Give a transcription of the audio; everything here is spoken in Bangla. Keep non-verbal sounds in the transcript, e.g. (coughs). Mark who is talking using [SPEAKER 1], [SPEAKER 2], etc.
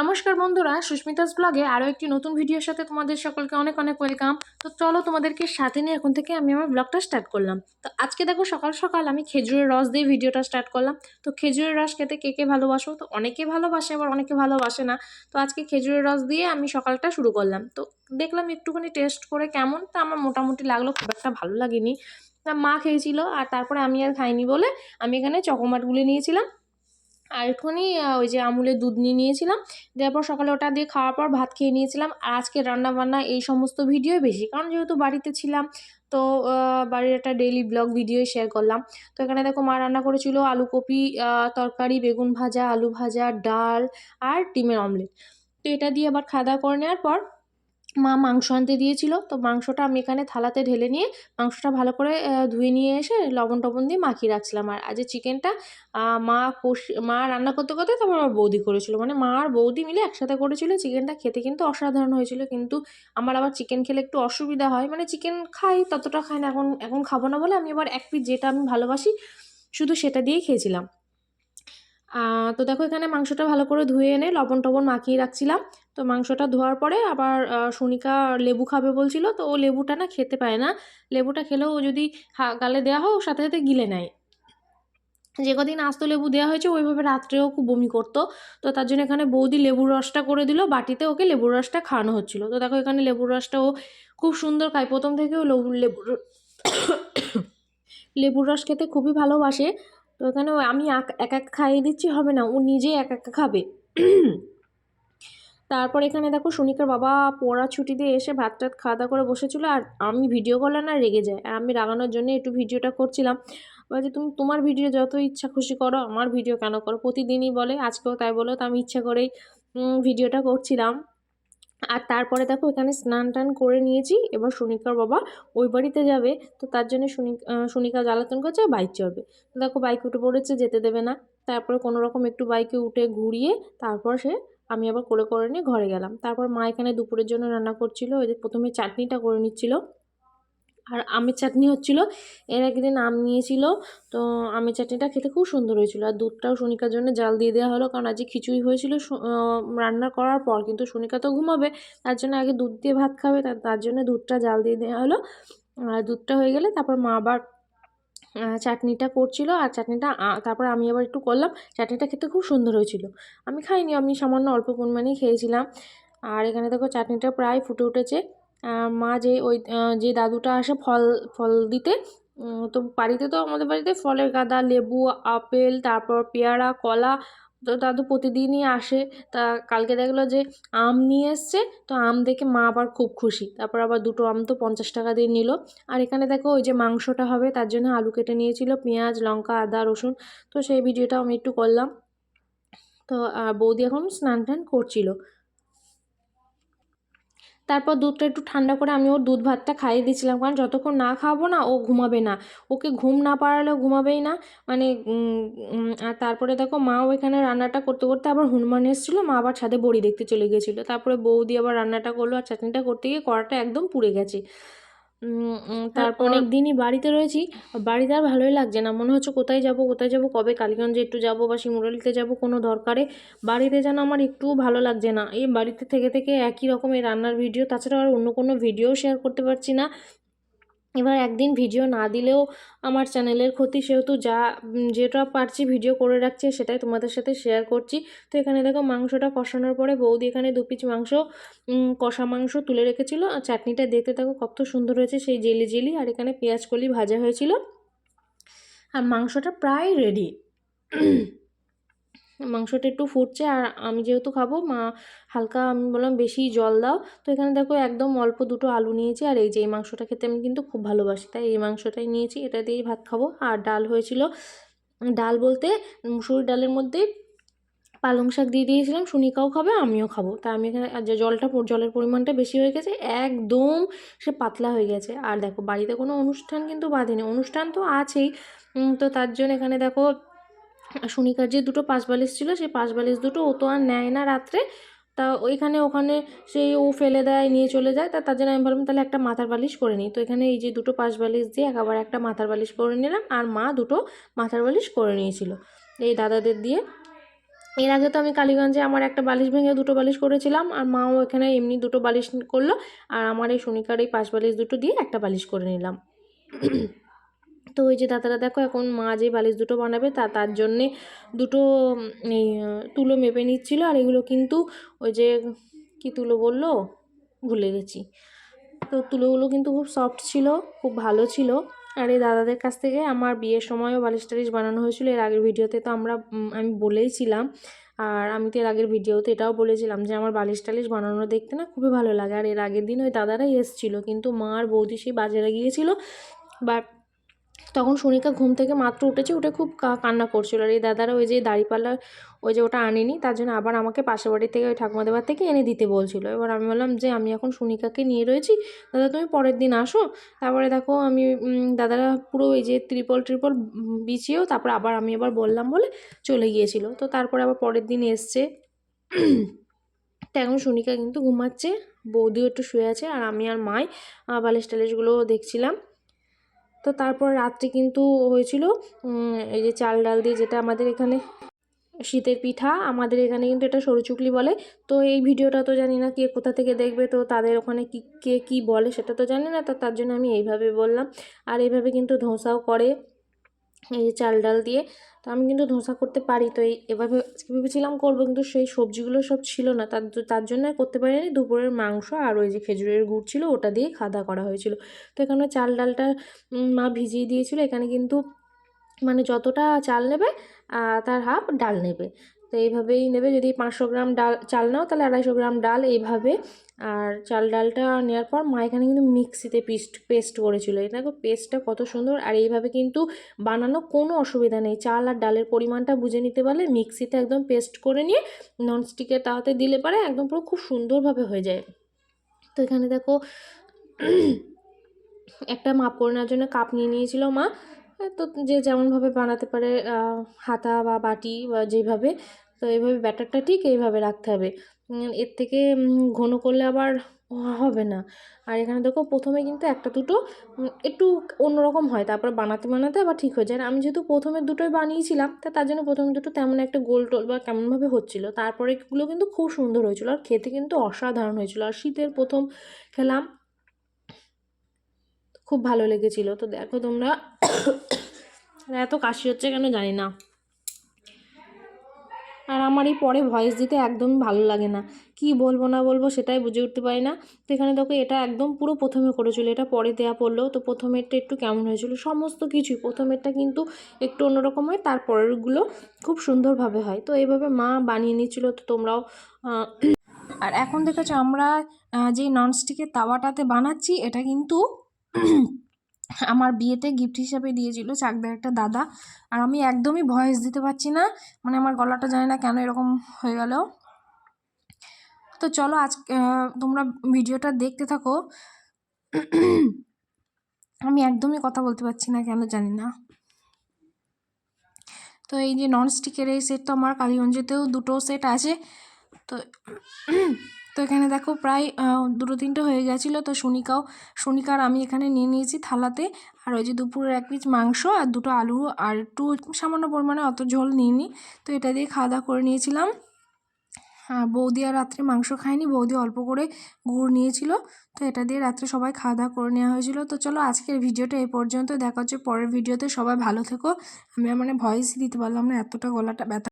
[SPEAKER 1] নমস্কার বন্ধুরা, সুস্মিতাস ব্লগে আরও একটি নতুন ভিডিওর সাথে তোমাদের সকলকে অনেক অনেক ওয়েলকাম। তো চলো তোমাদেরকে সাথে নিয়ে এখন থেকে আমি আমার ব্লগটা স্টার্ট করলাম। তো আজকে দেখো সকাল সকাল আমি খেজুরের রস দিয়ে ভিডিওটা স্টার্ট করলাম। তো খেজুরের রস খেতে কে কে ভালোবাসো? তো অনেকে ভালোবাসে, আবার অনেকে ভালোবাসে না। তো আজকে খেজুরের রস দিয়ে আমি সকালটা শুরু করলাম। তো দেখলাম একটুখানি টেস্ট করে কেমন, তা আমার মোটামুটি লাগল, খুব একটা ভালো লাগেনি। মা খেয়েছিল, আর তারপরে আমি আর খাইনি বলে আমি এখানে চকোমাটগুলি নিয়েছিলাম। আর একটুখানি ওই যে আমুলের দুধ নিয়ে নিয়েছিলাম। দেওয়ার পর সকালে ওটা দিয়ে খাওয়ার পর ভাত খেয়ে নিয়েছিলাম। আর আজকে রান্না বান্না এই সমস্ত ভিডিওই বেশি। কারণ যেহেতু বাড়িতে ছিলাম, তো বাড়ির একটা ডেইলি ব্লগ ভিডিও শেয়ার করলাম। তো এখানে দেখো মা রান্না করেছিল আলু কপি তরকারি, বেগুন ভাজা, আলু ভাজা, ডাল আর ডিমের অমলেট তো এটা দিয়ে আবার খাওয়া দাওয়া করে নেওয়ার পর মা মাংস আনতে দিয়েছিল। তো মাংসটা আমি এখানে থালাতে ঢেলে নিয়ে মাংসটা ভালো করে ধুয়ে নিয়ে এসে লবণ টবণ দিয়ে মাখিয়ে রাখছিলাম। আর আজ চিকেনটা মা কষি, মা রান্না করতে করতে তারপর আমার বৌদি করেছিল। মানে মা আর বৌদি মিলে একসাথে করেছিল। চিকেনটা খেতে কিন্তু অসাধারণ হয়েছিল। কিন্তু আমার আবার চিকেন খেলে একটু অসুবিধা হয়। মানে চিকেন খাই, ততটা খাই না। এখন এখন খাব না বলে আমি আবার এক পিস যেটা আমি ভালোবাসি, শুধু সেটা দিয়েই খেয়েছিলাম। তো দেখো এখানে মাংসটা ভালো করে ধুয়ে এনে লবণ টবণ মাখিয়ে রাখছিলাম। তো মাংসটা ধোয়ার পরে আবার সুনিকা লেবু খাবে বলছিল, তো ও লেবুটা না খেতে পায় না। লেবুটা খেলেও ও যদি গালে দেওয়া হয় ওর সাথে সাথে গিলে নেয়। যে কদিন আস্ত লেবু দেওয়া হয়েছে ওইভাবে রাত্রেও খুব বমি করতো। তো তার জন্য এখানে বৌদি লেবুর রসটা করে দিল, বাটিতে ওকে লেবুর রসটা খাওয়ানো হচ্ছিল। তো দেখো এখানে লেবুর রসটা ও খুব সুন্দর খায়। প্রথম থেকেও লেবুর লেবুর (coughs) লেবুর রস খেতে খুবই ভালোবাসে। তো এখানে আমি এক এক খাইয়ে দিচ্ছি, হবে না। ও নিজে এক এক খাবে। তারপর এখানে দেখো সুনিকার বাবা পড়া ছুটি দিয়ে এসে ভাত টাত খাওয়া দাওয়া করে বসেছিলো আর আমি ভিডিও করলে না রেগে যায় আমি রাগানোর জন্য একটু ভিডিওটা করছিলাম। বলছে তুমি তোমার ভিডিও যত ইচ্ছা খুশি করো, আমার ভিডিও কেন করো? প্রতিদিনই বলে, আজকেও তাই বলো, তো আমি ইচ্ছা করেই ভিডিওটা করছিলাম। আর তারপরে দেখো এখানে স্নান টান করে নিয়েছি, এবার সুনিকার বাবা ওই বাড়িতে যাবে, তো তার জন্য সুনিকা জ্বালাতন করছে বাইক চড়বে। দেখো বাইক উঠে পড়েছে, যেতে দেবে না। তারপরে কোনো রকম একটু বাইকে উঠে ঘুরিয়ে, তারপর সে আমি আবার করে করে নিয়ে ঘরে গেলাম। তারপর মা এখানে দুপুরের জন্য রান্না করছিল, ওই যে প্রথমে চাটনিটা করে নিচ্ছিল। আর আমের চাটনি হচ্ছিল, এর একদিন আম নিয়েছিল, তো আমের চাটনিটা খেতে খুব সুন্দর হয়েছিল। আর দুধটাও সোনিকার জন্য জাল দিয়ে দেওয়া হলো, কারণ আজকে খিচুড়ি হয়েছিল রান্না করার পর, কিন্তু সোনিকা তো ঘুমাবে, তার জন্য আগে দুধ দিয়ে ভাত খাবে তার জন্য দুধটা জাল দিয়ে দেওয়া হলো। আর দুধটা হয়ে গেলে তারপর মা আবার চাটনিটা করছিল আর চাটনিটা তারপর আমি আবার একটু করলাম। চাটনিটা খেতে খুব সুন্দর হয়েছিল। আমি খাইনি, আমি সামান্য অল্প পরিমাণেই খেয়েছিলাম। আর এখানে দেখো চাটনিটা প্রায় ফুটে উঠেছে। মা যে ওই যে দাদুটা আসে ফল ফল দিতে তো বাড়িতে তো আমাদের বাড়িতে ফলের গাদা, লেবু, আপেল, তারপর পেয়ারা, কলা তো দাদু প্রতিদিনই আসে। তা কালকে দেখল যে আম নিয়ে এসছে, তো আম দেখে মা আবার খুব খুশি। তারপর আবার দুটো আম তো পঞ্চাশ টাকা দিয়ে নিল। আর এখানে দেখো ওই যে মাংসটা হবে, তার জন্য আলু কেটে নিয়েছিল, পেঁয়াজ, লঙ্কা, আদা, রসুন। তো সেই ভিডিওটা আমি একটু করলাম। তো বৌদি এখন স্নান টান করছিল। তারপর দুধটা একটু ঠান্ডা করে আমি ওর দুধ ভাতটা খাইয়ে দিয়েছিলাম। কারণ যতক্ষণ না খাওয়াবো না, ও ঘুমাবে না। ওকে ঘুম না পারালেও ঘুমাবেই না। মানে আর তারপরে দেখো মাও এখানে রান্নাটা করতে করতে আবার হনুমান এসেছিল। মা আবার ছাদে বড়ি দেখতে চলে গিয়েছিল। তারপরে বৌদি আবার রান্নাটা করল আর চাটনিটা করতে গিয়ে কড়াটা একদম পুড়ে গেছে। তারপর অনেক দিনই বাড়িতে রয়েছি। বাড়িতে আর ভালোই লাগছে না। মনে হচ্ছে কোথায় যাব কোথায় যাব কবে কালীগঞ্জে একটু যাব বা শিমুরালিতে যাব কোনো দরকারে। বাড়িতে যেন আমার একটুও ভালো লাগছে না। এই বাড়িতে থেকে থেকে একই রকমের রান্নার ভিডিও তাছাড়া আর অন্য কোনো ভিডিও শেয়ার করতে পারছি না। এবার একদিন ভিডিও না দিলেও আমার চ্যানেলের ক্ষতি, সেহেতু যা যেটা পারছি ভিডিও করে রাখছি, সেটাই তোমাদের সাথে শেয়ার করছি। তো এখানে দেখো মাংসটা কষানোর পরে বৌদি এখানে দু পিচ মাংস কষা মাংস তুলে রেখেছিল। আর চাটনিটা দেখতে দেখো কত সুন্দর হয়েছে সেই জেলি জেলি, আর এখানে পেঁয়াজ কলি ভাজা হয়েছিল। আর মাংসটা প্রায় রেডি মাংসটা একটু ফুটছে আর আমি যেহেতু খাব, মা হালকা আমি বললাম বেশি জল দাও। তো এখানে দেখো একদম অল্প দুটো আলু নিয়েছি আর এই যে এই মাংসটা খেতে আমি কিন্তু খুব ভালোবাসি, তাই এই মাংসটাই নিয়েছি। এটা দিয়েই ভাত খাব। আর ডাল হয়েছিল, ডাল বলতে মুসুর ডালের মধ্যে পালং শাক দিয়ে দিয়েছিলাম সুনিকাও খাবে, আমিও খাব। তা আমি এখানে যে জলটা জলের পরিমাণটা বেশি হয়ে গেছে, একদম সে পাতলা হয়ে গেছে। আর দেখো বাড়িতে কোনো অনুষ্ঠান কিন্তু বাঁধেনি অনুষ্ঠান তো আছেই। তো তার জন্য এখানে দেখো সুনিকার যে দুটো পাঁচ বালিশ ছিল, সেই পাঁচ বালিশ দুটো ও তো আর নেয় না রাত্রে। তা ওইখানে, ওখানে সেই ও ফেলে দেয়, নিয়ে চলে যায়। তা তার জন্য আমি ভাবলাম তাহলে একটা মাথার বালিশ করে নিই। তো এখানে এই যে দুটো পাঁচ বালিশ দিয়ে একেবারে একটা মাথার বালিশ করে নিলাম আর মা দুটো মাথার বালিশ করে নিয়েছিল এই দাদাদের দিয়ে। এর আগে তো আমি কালীগঞ্জে আমার একটা বালিশ ভেঙে দুটো বালিশ করেছিলাম আর মাও এখানে এমনি দুটো বালিশ করল আর আমার এই শনিকার এই পাঁচ বালিশ দুটো দিয়ে একটা বালিশ করে নিলাম। তো ওই যে দাদারা দেখো এখন মা যে বালিশ দুটো বানাবে তা, তার জন্যে দুটো এই, তুলো মেপে নিচ্ছিলো আর এগুলো কিন্তু ওই যে কি তুলো বলল? ভুলে গেছি। তো তুলোগুলো কিন্তু খুব সফট ছিল, খুব ভালো ছিল। আর এই দাদাদের কাছ থেকে আমার বিয়ের সময়ও বালিশ টালিশ বানানো হয়েছিল। এর আগের ভিডিওতে তো আমরা আমি বলেইছিলাম আর আমি তো এর আগের ভিডিওতে এটাও বলেছিলাম যে আমার বালিশ টালিশ বানানো দেখতে না খুবই ভালো লাগে। আর এর আগের দিন ওই দাদারাই এসেছিল, কিন্তু মা আর বৌদি সেই বাজারে গিয়েছিল। বাট তখন সোনিকা ঘুম থেকে মাত্র উঠেছে, উঠে খুব কান্না করছিল। আর এই দাদারা ওই যে দাড়িপাল্লা ওই যে ওটা আনেনি, তার জন্য আবার আমাকে পাশের বাড়ি থেকে ওই ঠাকুমা দেবার থেকে এনে দিতে বলছিল। এবার আমি বললাম যে আমি এখন সোনিকাকে নিয়ে রয়েছি, দাদা তুমি পরের দিন আসো। তারপরে দেখো আমি দাদারা পুরো ওই যে ত্রিপল ট্রিপল বিছিয়েও তারপর আবার আমি আবার বললাম বলে চলে গিয়েছিল। তো তারপরে আবার পরের দিন এসছে। তো এখন সোনিকা কিন্তু ঘুমাচ্ছে, বৌদিও একটু শুয়ে আছে, আর আমি আর মাই বালিশ টালিশগুলো দেখছিলাম। তো তারপর রাত্রে কিন্তু হয়েছিল এই যে চাল ডাল দিয়ে যেটা আমাদের এখানে শীতের পিঠা, আমাদের এখানে কিন্তু এটা সরু চুকলি বলে। তো এই ভিডিওটা তো জানি না কে কোথা থেকে দেখবে, তো তাদের ওখানে কি, কে কী বলে সেটা তো জানি না, তো তার জন্য আমি এইভাবে বললাম। আর এইভাবে কিন্তু ধোসাও করে। এই চাল ডাল দিয়ে, তো আমি কিন্তু ধোসা করতে পারি। তো এই এভাবে আজকে ভেবেছিলাম করব, কিন্তু সেই সবজিগুলো সব ছিল না। তার তার জন্য করতে পারিনি। দুপুরের মাংস আর ওই যে খেজুরের গুড় ছিল, ওটা দিয়ে খাদা করা হয়েছিল। তো এখানে চাল ডালটা মা ভিজিয়ে দিয়েছিল। এখানে কিন্তু মানে যতটা চাল নেবে তার হাফ ডাল নেবে। তো এইভাবেই নেবে। যদি পাঁচশো গ্রাম ডাল, চাল নাও তাহলে আড়াইশো গ্রাম ডাল এইভাবে। আর চাল ডালটা নেওয়ার পর মা এখানে কিন্তু মিক্সিতে পিস্ট, পেস্ট করেছিল। এটা দেখো পেস্টটা কত সুন্দর। আর এইভাবে কিন্তু বানানো কোনো অসুবিধা নেই। চাল আর ডালের পরিমাণটা বুঝে নিতে পারলে মিক্সিতে একদম পেস্ট করে নিয়ে ননস্টিকের তাওয়াতে দিলে পারে একদম পুরো খুব সুন্দরভাবে হয়ে যায়। তো এখানে দেখো একটা মাপ করে নেওয়ার জন্য কাপ নিয়ে নিয়েছিল মা। তো যে যেমনভাবে বানাতে পারে হাতা বা বাটি বা যেভাবে। তো এইভাবে ব্যাটারটা ঠিক এইভাবে রাখতে হবে। এর থেকে ঘন করলে আবার হবে না। আর এখানে দেখো প্রথমে কিন্তু একটা দুটো একটু অন্যরকম হয়। তারপর বানাতে বানাতে আবার ঠিক হয়ে যায়। আর আমি যেহেতু প্রথমে দুটোই বানিয়েছিলাম, তা তার জন্য প্রথমে দুটো তেমন একটা গোল টোল বা কেমনভাবে হচ্ছিল। তারপরে এগুলো কিন্তু খুব সুন্দর হয়েছিল আর খেতে কিন্তু অসাধারণ হয়েছিল। আর শীতের প্রথম খেলাম, খুব ভালো লেগেছিল। তো দেখো তোমরা, (coughs) এত কাশি হচ্ছে কেন জানি না। আর আমার এই পরে ভয়েস দিতে একদমই ভালো লাগে না। কি বলব না বলব সেটাই বুঝে উঠতে পারি না। তো এখানে দেখো এটা একদম পুরো প্রথমে করেছিল, এটা পরে দেওয়া পড়ল। তো প্রথমেরটা একটু কেমন হয়েছিল? সমস্ত কিছুই। প্রথমেরটা কিন্তু একটু অন্যরকম হয়, তারপরেরগুলো খুব সুন্দরভাবে হয়। তো এইভাবে মা বানিয়ে নিয়েছিল তো তোমরাও আর এখন দেখেছ আমরা যে ননস্টিকের তাওয়াটাতে বানাচ্ছি, এটা কিন্তু আমার বিয়েতে গিফট হিসাবে দিয়েছিল চাকদার একটা দাদা। আর আমি একদমই ভয়েস দিতে পারছি না মানে আমার গলাটা জানি না কেন এরকম হয়ে গেল। তো চলো আজ তোমরা ভিডিওটা দেখতে থাকো। আমি একদমই কথা বলতে পারছি না কেন জানি না। তো এই যে নন স্টিকের এই সেট তো আমার কালীগঞ্জেতেও দুটো সেট আছে। তো তো এখানে দেখো প্রায় দুটো তিনটে হয়ে গেছিল। তো শনিকাও শনিকার আমি এখানে নিয়ে নিয়েছি থালাতে। আর ওই যে দুপুরের এক পিস মাংস আর দুটো আলু। আর একটু সামান্য পরিমাণে অত ঝোল নিইনি। তো এটা দিয়ে খাওয়া দাওয়া করে নিয়েছিলাম। বৌদি আর রাত্রে মাংস খায়নি। বৌদি অল্প করে গুড় নিয়েছিল। তো এটা দিয়ে রাত্রে সবাই খাওয়া দাওয়া করে নেওয়া হয়েছিল। তো চলো আজকের ভিডিওটা এই পর্যন্ত দেখা হচ্ছে পরের ভিডিওতে। সবাই ভালো থেকো। আমি মানে ভয়েসই দিতে পারলাম না, এতটা গলাটা ব্যথা